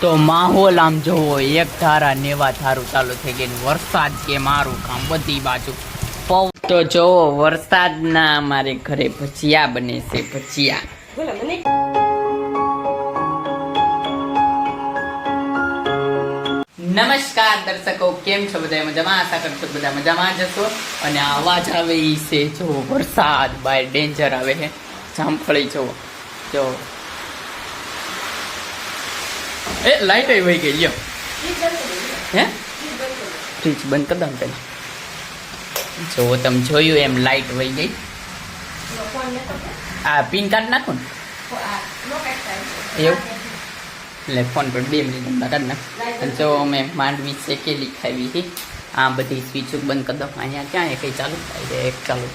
તો માહોલ આમ જોવો એક ધારા નેવા ધારું ચાલુ થઈ ગઈ વરસાદ કે મારું કામ બધી બાજુ પવ તો જોવો વરસાદના અમારે ઘરે ભજીયા બને છે ભજીયા. નમસ્કાર દર્શકો કેમ છો બધા? મજામાં? આશા કરશો બધા મજામાં જશો અને અવાજ આવે એ છે જો વરસાદ બાય ડેન્જર આવે છે. જામફળી જોવો. જો એ લાઈટ વહી ગઈ, લ્યો. હે? ફ્રીજ બંધ કરી દો ને પહેલાં જો તમે જોયું એમ લાઈટ વહી ગઈ? આ પિન કાર્ડ નાખો ને? એવું? એટલે ફોન પર બે મિનિટ હમણાં કાઢ નાખ. જો અમે માંડવી શેકેલી ખાવી હતી આ બધી સ્વિચો બંધ કરી દો. અહીંયા ક્યાં એ કંઈ ચાલુ થાય એક ચાલુ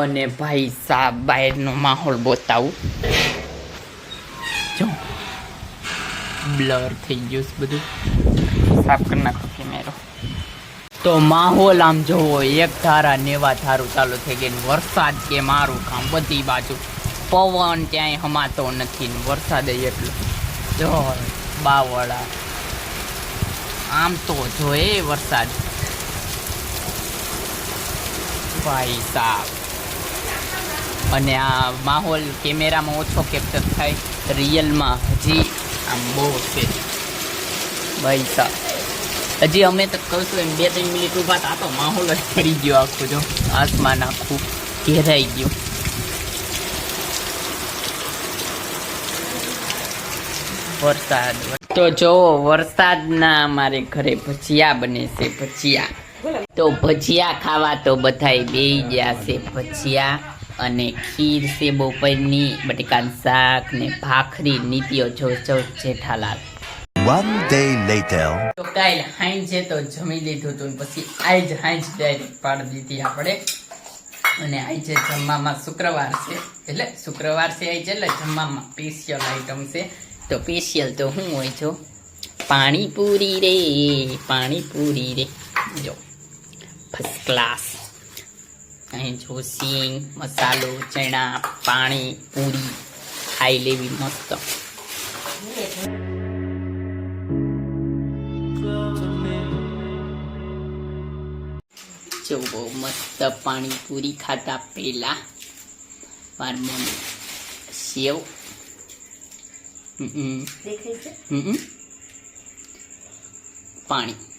અને ભાઈ સાહેબ, બહારનો માહોલ બતાવું. બ્લર થઈ ગયું છે બધું. સાફ કરી નાખો કેમેરો. તો માહોલ આમ જોવો એક ધારા નેવા ધારું ચાલુ થઈ ગઈ વરસાદ કે મારું કામ બધી બાજુ. પવન ક્યાંય હમાતો નથી ને વરસાદ એટલો. જો બાવળા. આમ તો જોયે વરસાદ. ભાઈ સાહેબ અને આ માહોલ કેમેરામાં ઓછો કેપ્ચર થાય રિયલમાં હજી આમ બહુ છે. ભાઈ સાહેબ. હજી અમે તો કહું એમ બે ત્રણ મિનિટ ઊભા આ તો માહોલ જ પડી ગયો આખો જો. આસમાન આખું ઘેરાઈ ગયું. વરસાદ તો જો, વરસાદના અમારે ઘરે ભજીયા બને છે, ભજીયા. તો ભજીયા ખાવા તો બધાય બે ગયા છે, ભજીયા. અને ખીર છે બપોરની બટેકાન શાક ને ભાખરી નીતિઓ જો જો જેઠાલાલ One day later. તો કાલ હાંજે તો જમી લીધું હતું પછી આજ હાંજ ડાયરેક્ટ પાડી દીધી આપણે. અને આજે જમવામાં શુક્રવાર છે. એટલે શુક્રવાર છે આજે એટલે જમવામાં સ્પેશિયલ આઈટમ છે. તો સ્પેશિયલ તો શું હોય છો પાણીપુરી રે પાણીપુરી રે. જો ફર્સ્ટ ક્લાસ અહીં જો સિંગ મસાલો ચણા પાણી પૂરી ખાઈ લેવી મસ્ત. જો બહુ મસ્ત પાણીપુરી ખાતા પહેલા માર સેવ. પાણી.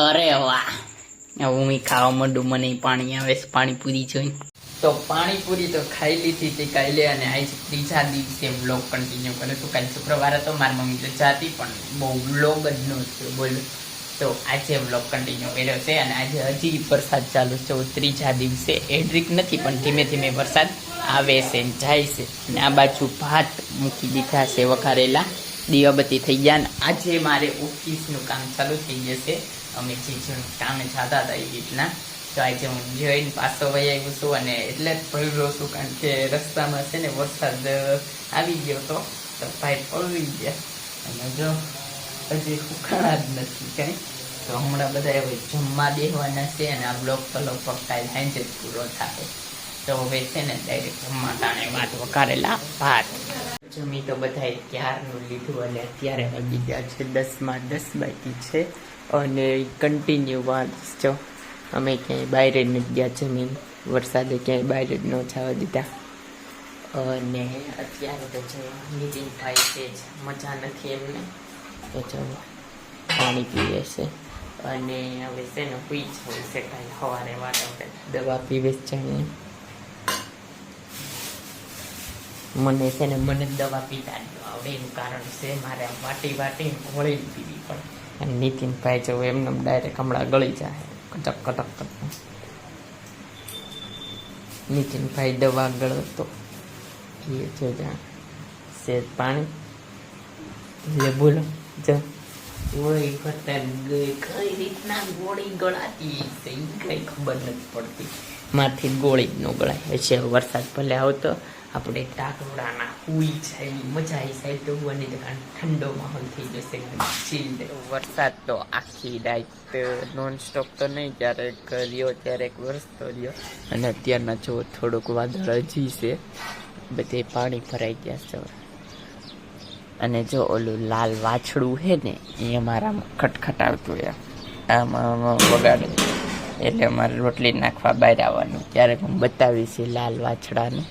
અરે વાહ હું ખાવા માંડું, મને પાણી આવે છે, પાણીપુરી જોઈને તો પાણીપુરી તો ખાઈ લીધી હતી કાલે અને આજ ત્રીજા દિવસે બ્લોગ કન્ટિન્યુ કરે તો કાલે શુક્રવારે તો મારી મમ્મી તો જાતી પણ બહુ વ્લોગ જ ન થયો, બોલો. તો આજે વ્લોગ કન્ટિન્યુ કર્યો છે અને આજે હજી વરસાદ ચાલુ છે ત્રીજા દિવસે. એડ્રિક નથી, પણ ધીમે ધીમે વરસાદ આવે છે જાય છે. અને આ બાજુ ભાત મૂકી દીધા છે, વઘારેલા. દીવાબત્તી થઈ ગયા ને આજે મારે ઓફિસનું કામ ચાલુ થઈ જશે. અમે જે કામે જતા હતા એ રીતના. તો આજે હું જઈને પાછો વહી આવ્યો છું અને એટલે જ ભર્યો છું કારણ કે રસ્તામાં છે ને વરસાદ આવી ગયો તો તો ભાઈ પલવી ગયા. અને જો હજી સુખાણા જ નથી કાંઈ. તો હમણાં બધા હવે જમવા બેહવાના છે અને આ બ્લોક તો લગભગ કાલે સાંજે પૂરો થાય. તો હવે છે ને ડાયરેક્ટ જમવા ટાણે વાત વઘારેલા ભાત. જમી તો બધાએ ક્યારનું લીધું અને અત્યારે વાગી ગયા છે દસમાં, દસ બાકી છે અને કન્ટિન્યુ વાત જો અમે ક્યાંય બહાર જ નથી ગયા જમીન, વરસાદે ક્યાંય બહાર જ ન જવા દીધા. અને અત્યારે તો જે નીતિનભાઈ છે જ, મજા નથી એમને. તો જો પાણી પીવે છે. અને હવે છે ને પી જવું છે કાંઈ સવારે વાત દવા પીવે છે મને છે ને મને દવા પીતા આવડે એનું કારણ છે મારે વાટી વાટી ગોળી પીવી પડે. અને નીતિનભાઈ જો એમને ડાયરેક્ટ હમણાં ગળી જાય. કટક કટક કટક. નીતિનભાઈ દવા ગળો તો એ જો જાણ સેજ પાણી. એટલે બોલો જો. ગોળી કરતા કઈ રીતના ગોળી ગળાતી છે? એ કઈ ખબર નથી પડતી. મારથી ગોળી જ ન ગળાય. હશે વરસાદ ભલે આવતો આપણે ટાટોડાના હુઈ છે મજા આવી જાય તો અને ઠંડો માહોલ થઈ જશે ચીલ્ડ વરસાદ તો આખી રાત નોન સ્ટોપ તો નહીં ક્યારેક રહ્યો ક્યારેક વરસતો રહ્યો. અને અત્યારના જો થોડુંક વાદળ હજી છે, બધે પાણી ભરાઈ ગયા છે. અને જો ઓલું લાલ વાછડું હે ને, એ અમારામાં ખટખટાવતું એમ આમાં વગાડે એટલે અમારે રોટલી નાખવા બહાર આવવાનું. ત્યારે હું બતાવીશ લાલ વાછડાને.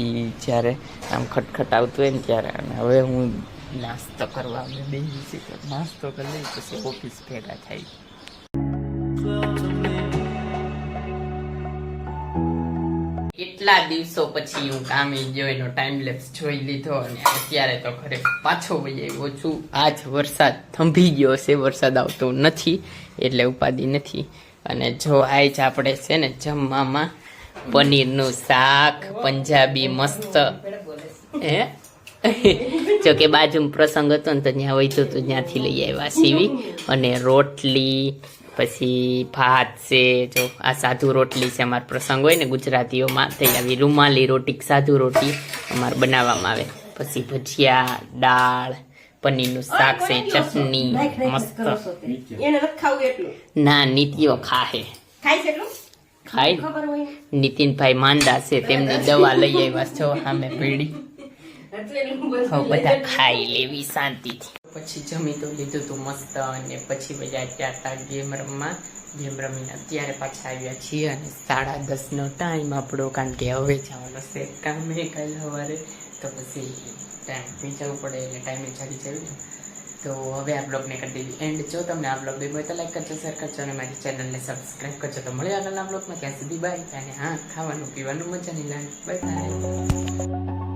એ જ્યારે આમ ખટખટ આવતું હોય ને ત્યારે. અને હવે હું નાસ્તો કરવા અમે બે નાસ્તો કરી લઈ પછી ઓફિસ ભેગા થાય. કેટલા દિવસો પછી હું કામે ગયો, એનો ટાઈમ લેપ્સ જોઈ લીધો અને અત્યારે તો ઘરે પાછો વહી આવ્યો છું. આજ વરસાદ થંભી ગયો છે વરસાદ આવતો નથી, એટલે ઉપાધિ નથી. અને જો આજ આપણે છે ને જમવામાં પનીરનું શાક, પંજાબી મસ્ત, હે? જો કે બાજુ પ્રસંગ હતો ને તો ત્યાં હોય તો ત્યાંથી લઈ આવ્યા સીવી અને રોટલી પછી ભાત છે જો આ સાધુ રોટલી છે અમારો પ્રસંગ હોય ને ગુજરાતીઓમાં થઈ આવી રૂમાલી રોટી સાધુ રોટી અમારે બનાવવામાં આવે. પછી ભજીયા દાળ પનીરનું શાક છે ચટણી મસ્ત. ના નીતિઓ ખાહે. ખાય. નીતિનભાઈ માંદા છે તેમની દવા લઈ આવ્યા છો સામે પીડી. બધા ખાઈ લેવી શાંતિથી. પછી જમી તો લીધું તું મસ્ત અને પછી બધા ત્યાં ગેમ રમવા. ગેમ રમીને અત્યારે પાછા આવ્યા છીએ અને સાડા દસનો ટાઈમ આપણો, કારણ કે હવે જવાનો છે કામે કાલે સવારે. તો પછી ટાઈમ જવું પડે એટલે ટાઈમે જાગી જવું તો હવે આ બ્લોગને કરી દેવી એન્ડ જો તમને આ બ્લોગ ગમ્યો તો લાઈક કરજો શેર કરજો અને મારી ચેનલને સબસ્ક્રાઈબ કરજો. તો મળે આગળના બ્લોગમાં ત્યાં સુધી બાય અને હા, ખાવાનું, પીવાનું મજા નહીં લાગે. બાય